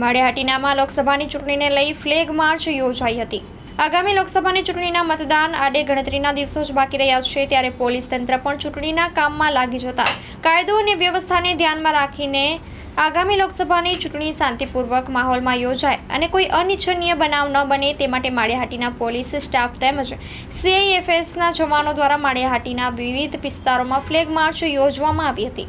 માળિયાહાટીનામાં લોકસભાની ચૂંટણીને લઈ ફ્લેગ માર્ચ યોજાઈ હતી. આગામી લોકસભાની ચૂંટણીના મતદાન આડે ગણતરીના દિવસો જ બાકી રહ્યા છે, ત્યારે પોલીસ તંત્ર પણ ચૂંટણીના કામમાં લાગી જતા. કાયદો અને વ્યવસ્થાને ધ્યાનમાં રાખીને આગામી લોકસભાની ચૂંટણી શાંતિપૂર્વક માહોલમાં યોજાય અને કોઈ અનિચ્છનીય બનાવ ન બને તે માટે માળિયાહાટીના પોલીસ સ્ટાફ તેમજ સીઆઈએફએસના જવાનો દ્વારા માળિયાહાટીના વિવિધ વિસ્તારોમાં ફ્લેગ માર્ચ યોજવામાં આવી હતી.